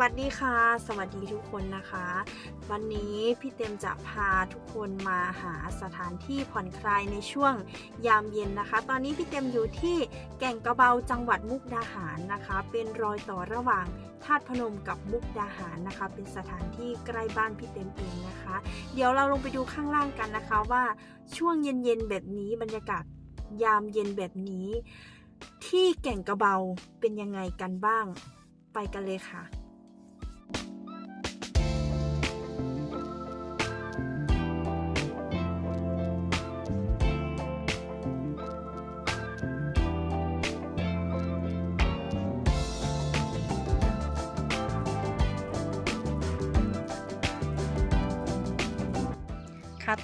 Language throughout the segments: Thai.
วัสดีค่ะ สวัสดีทุกคนนะคะ วันนี้พี่เต็มจะพาทุกคนมาหาสถานที่ผ่อนคลายในช่วงยามเย็นนะคะ ตอนนี้พี่เต็มอยู่ที่แก่งกระเบาจังหวัดมุกดาหารนะคะ เป็นรอยต่อระหว่างธาตุพนมกับมุกดาหารนะคะ เป็นสถานที่ใกล้บ้านพี่เต็มเองนะคะ เดี๋ยวเราลงไปดูข้างล่างกันนะคะว่าช่วงเย็นๆแบบนี้บรรยากาศยามเย็นแบบนี้ ที่แก่งกระเบาเป็นยังไงกันบ้าง ไปกันเลยค่ะ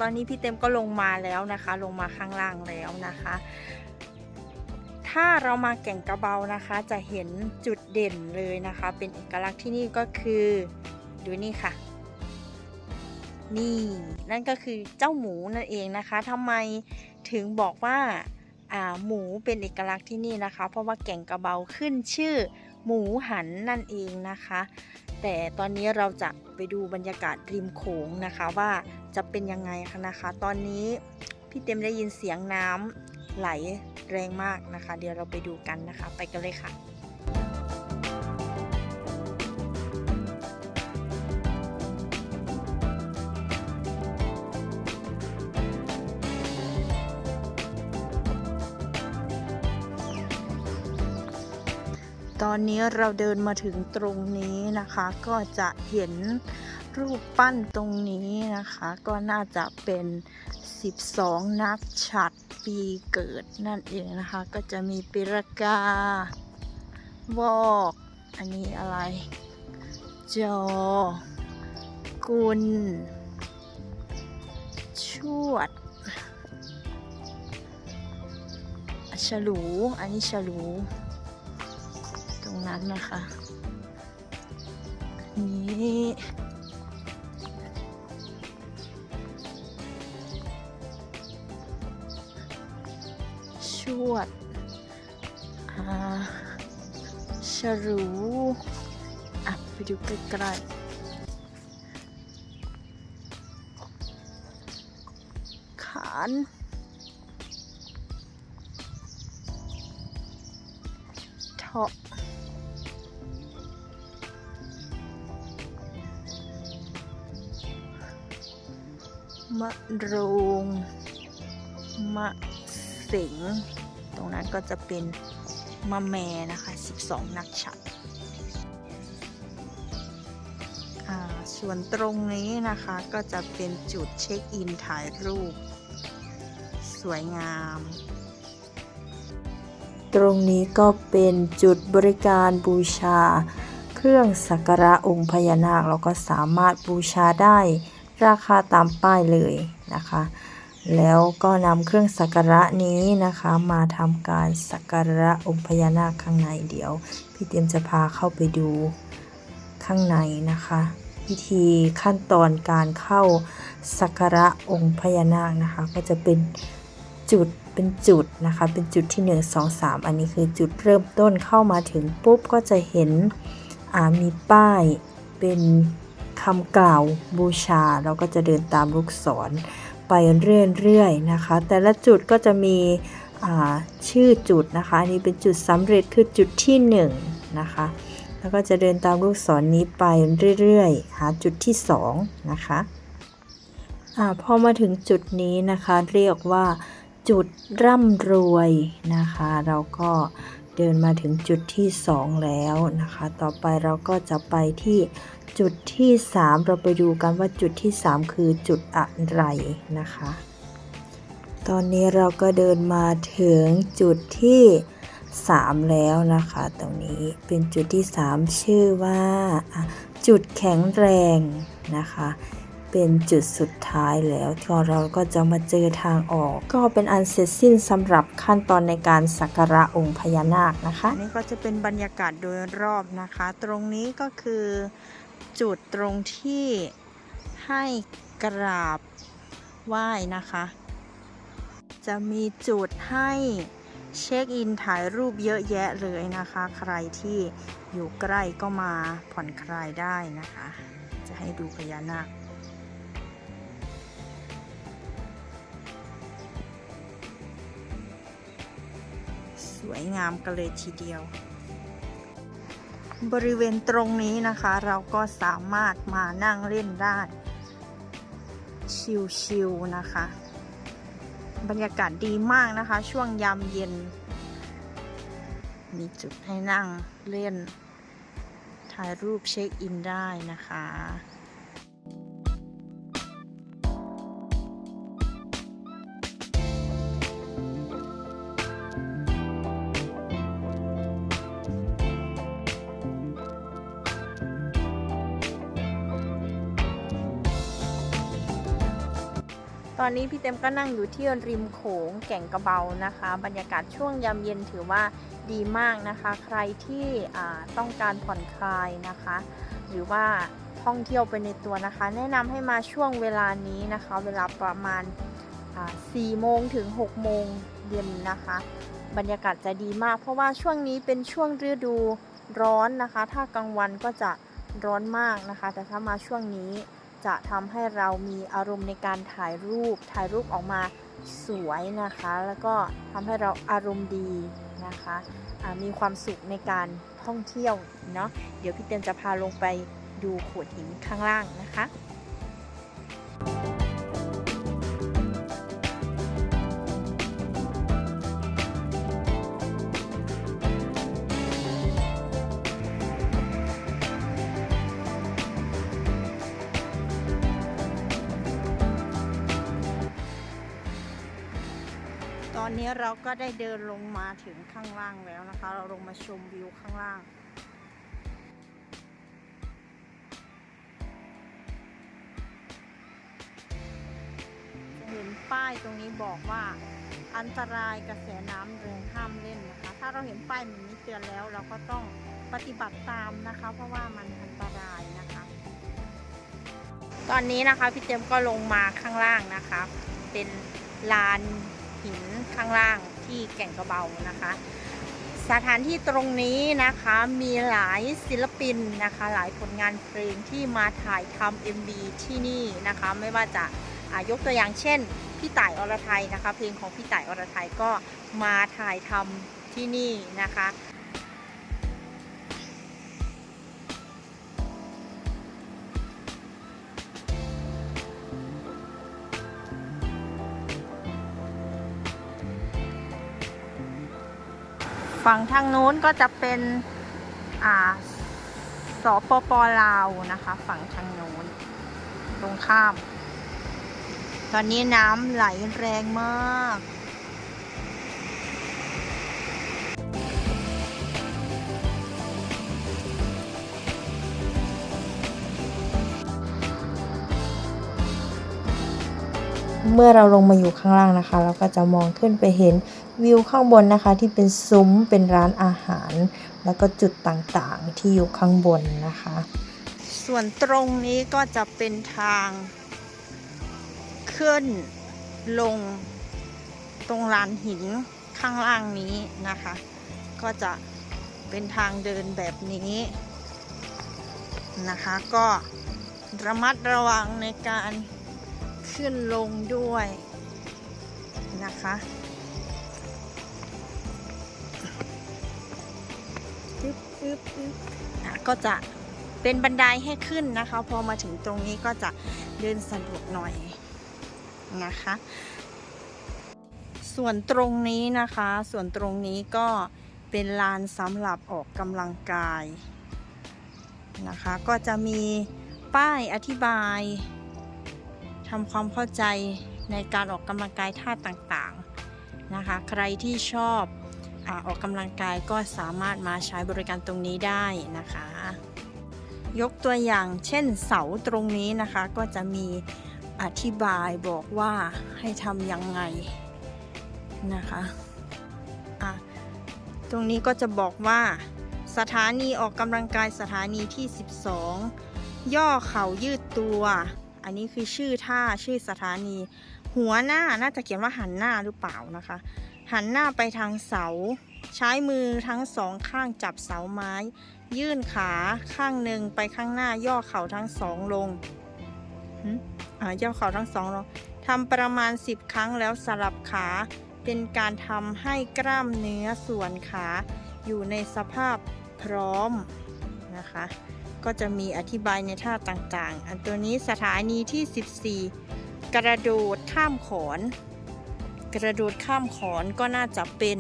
ตอนนี้พี่เต็มก็ลงมาแล้วนะคะ ลงมาข้างล่างแล้วนะคะ ถ้าเรามาแก่งกระเบานะคะ จะเห็นจุดเด่นเลยนะคะ เป็นเอกลักษณ์ที่นี่ก็คือดูนี่ค่ะ นี่นั่นก็คือเจ้าหมูนั่นเองนะคะทำไมถึงบอกว่าาหมูเป็นเอกลักษณ์ที่นี่นะคะ เพราะว่าแก่งกระเบาขึ้นชื่อหมูหันนั่นเองนะคะ แต่ตอนนี้เราจะไปดูบรรยากาศริมโขงนะคะว่าจะเป็นยังไงคะนะคะ ตอนนี้พี่เต็มได้ยินเสียงน้ำไหลแรงมากนะคะ เดี๋ยวเราไปดูกันนะคะ ไปกันเลยค่ะ ตอนนี้เราเดินมาถึงตรงนี้นะคะ ก็จะเห็นรูปปั้นตรงนี้นะคะ ก็น่าจะเป็น 12 นักฉัดปีเกิดนั่นเองนะคะ ก็จะมีปิรกา วอก อันนี้อะไร จอ กุล ชวด ฉลู อันนี้ฉลู รงนั้นนะคะ นี้ชวดอ่าฉรูอะไปดูใกล้ๆขานเถาะ มะโรงมะเสงตรงนั้นก็จะเป็นมะแมนะคะ 12 นักฉัดอ่าส่วนตรงนี้นะคะก็จะเป็นจุดเช็คอินถ่ายรูป สวยงาม ตรงนี้ก็เป็นจุดบริการบูชา เครื่องสักการะองค์พญานาคเราก็สามารถบูชาได้ ราคาตามป้ายเลยนะคะ แล้วก็นำเครื่องสักการะนี้นะคะ มาทำการสักการะองค์พญานาคข้างในเดี๋ยว พี่เตรียมจะพาเข้าไปดูข้างในนะคะพิธีขั้นตอนการเข้าสักการะองค์พญานาคนะคะ ก็จะเป็นจุดเป็นจุดนะคะ เป็นจุดที่ 1 2 3 อันนี้คือจุดเริ่มต้นเข้ามาถึงปุ๊บก็จะเห็นมีป้ายเป็น คำกล่าวบูชา เราก็จะเดินตามลูกศรไปเรื่อยๆนะคะ แต่ละจุดก็จะมีชื่อจุดนะคะอันนี้เป็นจุดสำเร็จคือจุดที่1นะคะ แล้วก็จะเดินตามลูกศรนนี้ไปเรื่อยๆ หาจุดที่2นะคะอาพอมาถึงจุดนี้นะคะเรียกว่าจุดร่ำรวยนะคะ เราก็ เดินมาถึงจุดที่ 2 แล้วนะคะ ต่อไปเราก็จะไปที่จุดที่ 3 เราไปดูกันว่าจุดที่ 3 คือจุดอะไรนะคะ ตอนนี้เราก็เดินมาถึงจุดที่ 3 แล้วนะคะ ตรงนี้เป็นจุดที่ 3 ชื่อว่าจุดแข็งแรงนะคะ เป็นจุดสุดท้ายแล้วที่เราก็จะมาเจอทางออก ก็เป็นอันเสร็จสิ้นสำหรับขั้นตอนในการสักการะองค์พญานาคนะคะนี่ก็จะเป็นบรรยากาศโดยรอบนะคะ ตรงนี้ก็คือจุดตรงที่ให้กราบไหว้นะคะ จะมีจุดให้เช็คอินถ่ายรูปเยอะแยะเลยนะคะ ใครที่อยู่ใกล้ก็มาผ่อนคลายได้นะคะ จะให้ดูพญานาค วยงามกันเลยทีเดียว บริเวณตรงนี้นะคะ เราก็สามารถมานั่งเล่นได้ชิลๆนะคะ บรรยากาศดีมากนะคะ ช่วงยามเย็น มีจุดให้นั่งเล่น ถ่ายรูปเช็คอินได้นะคะ ตอนนี้พี่เต็มก็นั่งอยู่ที่ริมโขงแก่งกระเบานะคะ บรรยากาศช่วงยามเย็นถือว่าดีมากนะคะ ใครที่ต้องการผ่อนคลายนะคะ หรือว่าท่องเที่ยวไปในตัวนะคะ แนะนำให้มาช่วงเวลานี้นะคะ เวลาประมาณ4โมงถึง 6 โมงเย็นนะคะ บรรยากาศจะดีมาก เพราะว่าช่วงนี้เป็นช่วงฤดูร้อนนะคะ ถ้ากลางวันก็จะร้อนมากนะคะ แต่ถ้ามาช่วงนี้ จะทำให้เรามีอารมณ์ในการถ่ายรูป ถ่ายรูปออกมาสวยนะคะ แล้วก็ทำให้เราอารมณ์ดีนะคะะมีความสุขในการท่องเที่ยวเนาะเดี๋ยวพี่เตยจะพาลงไปดูโขดหินข้างล่างนะคะ นี้เราก็ได้เดินลงมาถึงข้างล่างแล้วนะคะ เราลงมาชมวิวข้างล่างเห็นป้ายตรงนี้บอกว่าอันตรายกระแสน้ำแรงห้ามเล่นนะคะ ถ้าเราเห็นป้ายแบบนี้เตือนแล้ว เราก็ต้องปฏิบัติตามนะคะ เพราะว่ามันอันตรายนะคะ ตอนนี้นะคะพี่เจมก็ลงมาข้างล่างนะคะ เป็นลาน หินข้างล่างที่แก่งกระเบานะคะ สถานที่ตรงนี้นะคะมีหลายศิลปินนะคะ หลายผลงานเพลงที่มาถ่ายทำ MV ที่นี่นะคะ ไม่ว่าจะายกตัวอย่างเช่น พี่ต่ายอรไทยนะคะ เพลงของพี่ต่ายอรไทยก็มาถ่ายทำที่นี่นะคะ ฝั่งทางนู้นก็จะเป็นอ่าสปปลาวนะคะ ฝั่งทางนู้นตรงข้าม ตอนนี้น้ำไหลแรงมากเมื่อเราลงมาอยู่ข้างล่างนะคะ เราก็จะมองขึ้นไปเห็น วิวข้างบนนะคะที่เป็นซุ้มเป็นร้านอาหาร แล้วก็จุดต่างๆที่อยู่ข้างบนนะคะ ส่วนตรงนี้ก็จะเป็นทาง ขึ้นลงตรงลานหินข้างล่างนี้นะคะ ก็จะเป็นทางเดินแบบนี้นะคะ ก็ระมัดระวังในการขึ้นลงด้วยนะคะ บปึ๊บปึ๊บอะก็จะเป็นบันไดให้ขึ้นนะคะ พอมาถึงตรงนี้ก็จะเดินสะดวกหน่อยนะคะ ส่วนตรงนี้นะคะ ส่วนตรงนี้ก็เป็นลานสำหรับออกกำลังกายนะคะ ก็จะมีป้ายอธิบายทำความเข้าใจในการออกกำลังกายท่าต่างๆนะคะ ใครที่ชอบ อออกกำลังกายก็สามารถมาใช้บริการตรงนี้ได้นะคะ ยกตัวอย่างเช่นเสาตรงนี้นะคะก็จะมีอธิบายบอกว่าให้ทำยังไงนะคะะตรงนี้ก็จะบอกว่าสถานีออกกำลังกายสถานีที่ 12 ย่อเข่ายืดตัว อันนี้คือชื่อท่าชื่อสถานี หัวหน้าน่าจะเขียนว่าหันหน้าหรือเปล่านะคะ หันหน้าไปทางเสา ใช้มือทั้งสองข้างจับเสาไม้ ยื่นขาข้างหนึ่งไปข้างหน้าย่อเข่าทั้งสองลงอ่าย่อเข่าทั้งสองลงทำประมาณ 10 ครั้งแล้วสลับขา เป็นการทำให้กล้ามเนื้อส่วนขา อยู่ในสภาพพร้อมนะคะ ก็จะมีอธิบายในท่าต่างๆ อันตัวนี้สถานีที่ 14 กระโดดข้ามขอน กระโดดข้ามขอนก็น่าจะเป็น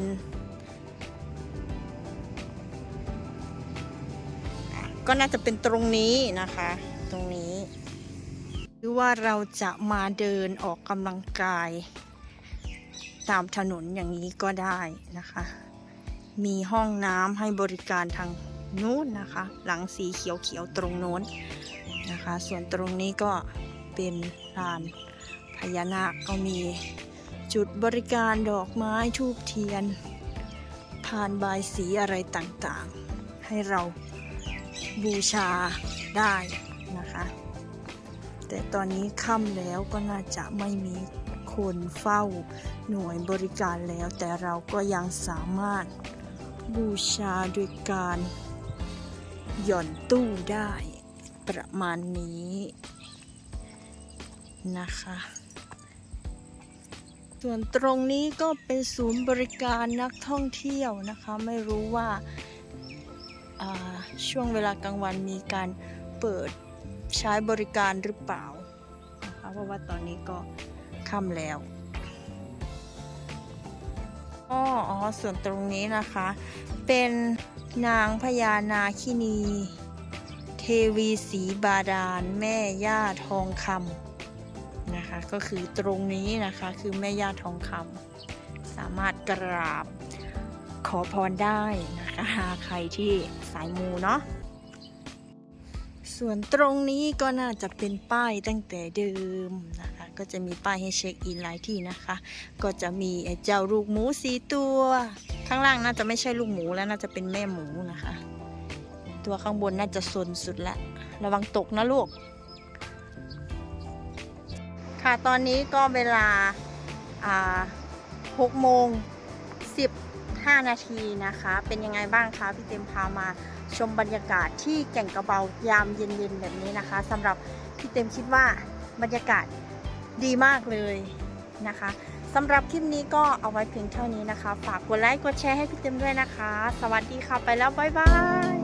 ก็น่าจะเป็นตรงนี้นะคะ ตรงนี้ หรือว่าเราจะมาเดินออกกำลังกาย ตามถนนอย่างนี้ก็ได้นะคะ มีห้องน้ำให้บริการทางนู้นนะคะ หลังสีเขียวๆตรงโน้นนะคะ ส่วนตรงนี้ก็เป็นลานพญานาคก็มี จุดบริการดอกไม้ทูบเทียนผ่านบายสีอะไรต่างๆ ให้เราบูชาได้นะคะ แต่ตอนนี้ค่ำแล้วก็น่าจะไม่มีคนเฝ้าหน่วยบริการแล้ว แต่เราก็ยังสามารถบูชาโดยการหย่อนตู้ได้ประมาณนี้นะคะ ส่วนตรงนี้ก็เป็นศูนย์บริการนักท่องเที่ยวนะคะ ไม่รู้ว่าาช่วงเวลากลางวันมีการเปิดใช้บริการหรือเปล่านะคะเพราะว่าตอนนี้ก็ค่ำแล้วอ้ออ๋อส่วนตรงนี้นะคะ เป็นนางพญานาคินี เทวีสีบาดาล แม่ย่าทองคำ ก็คือตรงนี้นะคะคือแม่ย่าทองคำสามารถกราบขอพรได้นะคะใครที่สายมูเนาะส่วนตรงนี้ก็น่าจะเป็นป้ายตั้งแต่เดิมนะคะ ก็จะมีป้ายให้เช็คอินหลายที่นะคะ ก็จะมีเจ้าลูกหมูสีตัว ข้างล่างน่าจะไม่ใช่ลูกหมูแล้วน่าจะเป็นแม่หมูนะคะ ตัวข้างบนน่าจะสนสุดละระวังตกนะลูก ค่ะตอนนี้ก็เวลาอ่า6โมง15นาทีนะคะ เป็นยังไงบ้างคะพี่เต็มพามาชมบรรยากาศที่แก่งกระเบายามเย็นๆแบบนี้นะคะสำหรับพี่เต็มคิดว่าบรรยากาศดีมากเลยนะคะสำหรับคลิปนี้ก็เอาไว้เพียงเท่านี้นะคะ ฝากกดไลค์กดแชร์ให้พี่เต็มด้วยนะคะ สวัสดีค่ะไปแล้วบ๊ายบาย